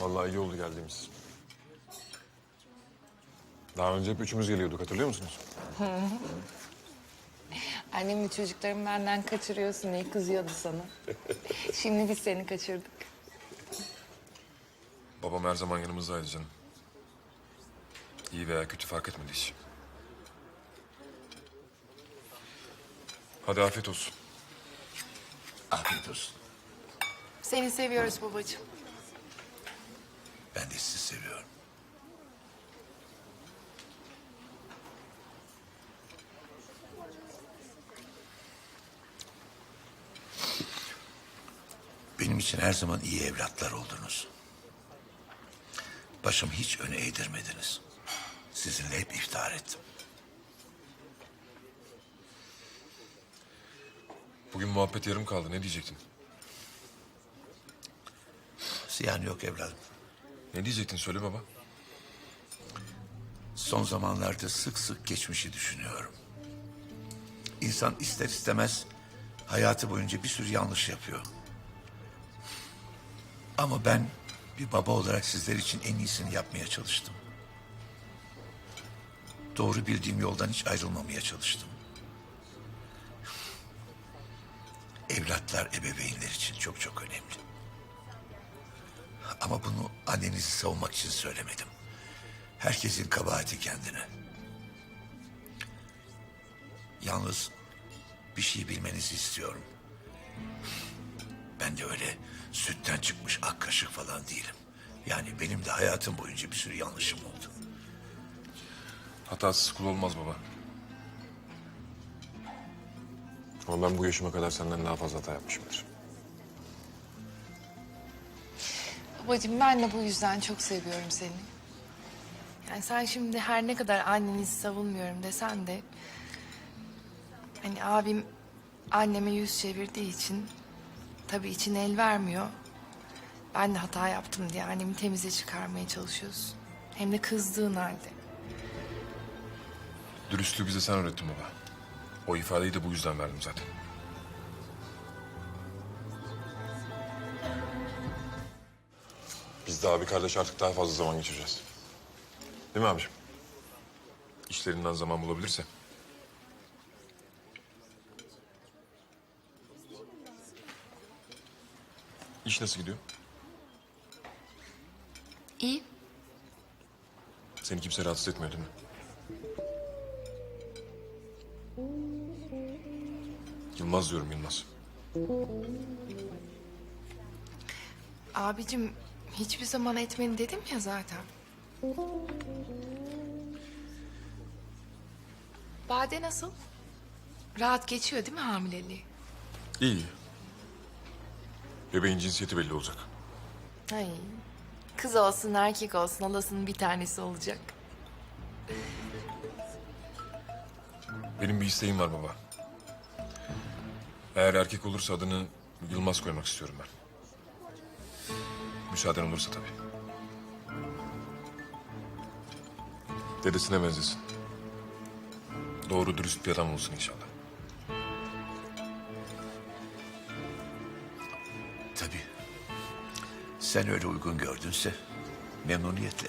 Vallahi iyi oldu geldiğimiz. Daha önce hep üçümüz geliyorduk hatırlıyor musunuz? Annem ve çocuklarımı benden kaçırıyorsun diye kızıyordu sana. Şimdi biz seni kaçırdık. Babam her zaman yanımızdaydı canım. İyi veya kötü fark etmedi hiç. Hadi afiyet olsun. Afiyet olsun. Seni seviyoruz babacığım. Ben de sizi seviyorum. Benim için her zaman iyi evlatlar oldunuz. Başımı hiç öne eğdirmediniz. Sizinle hep iftihar ettim. Bugün muhabbet yarım kaldı. Ne diyecektin? Ziyan yok evladım. Ne diyecektin söyle baba. Son zamanlarda sık sık geçmişi düşünüyorum. İnsan ister istemez hayatı boyunca bir sürü yanlış yapıyor. Ama ben bir baba olarak sizler için en iyisini yapmaya çalıştım. Doğru bildiğim yoldan hiç ayrılmamaya çalıştım. Evlatlar ebeveynler için çok çok önemli. Ama bunu annenizi savunmak için söylemedim. Herkesin kabahati kendine. Yalnız bir şey bilmenizi istiyorum. Ben de öyle sütten çıkmış ak kaşık falan değilim. Yani benim de hayatım boyunca bir sürü yanlışım oldu. Hatasız kul olmaz baba. Ama ben bu yaşıma kadar senden daha fazla hata yapmışımdır. Babacığım ben de bu yüzden çok seviyorum seni. Yani sen şimdi her ne kadar annenizi savunmuyorum desen de... Hani abim anneme yüz çevirdiği için... Tabii için el vermiyor. Ben de hata yaptım diye annemi temize çıkarmaya çalışıyorsun. Hem de kızdığın halde. Dürüstlüğü bize sen öğrettin baba. O ifadeyi de bu yüzden verdim zaten. Biz de abi kardeş artık daha fazla zaman geçireceğiz. Değil mi abiciğim? İşlerinden zaman bulabilirse. İş nasıl gidiyor? İyi. Seni kimse rahatsız etmiyor değil mi? Yılmaz diyorum Yılmaz. Abicim hiçbir zaman etmeni dedim ya zaten. Bade nasıl? Rahat geçiyor değil mi hamileliği? İyi. Bebeğin cinsiyeti belli olacak. Ay. Kız olsun erkek olsun alasının bir tanesi olacak. Benim bir isteğim var baba. Eğer erkek olursa adını Yılmaz koymak istiyorum ben. Müsaaden olursa tabii. Dedesine benzesin. Doğru dürüst bir adam olsun inşallah. Tabii. Sen öyle uygun gördünse memnuniyetle.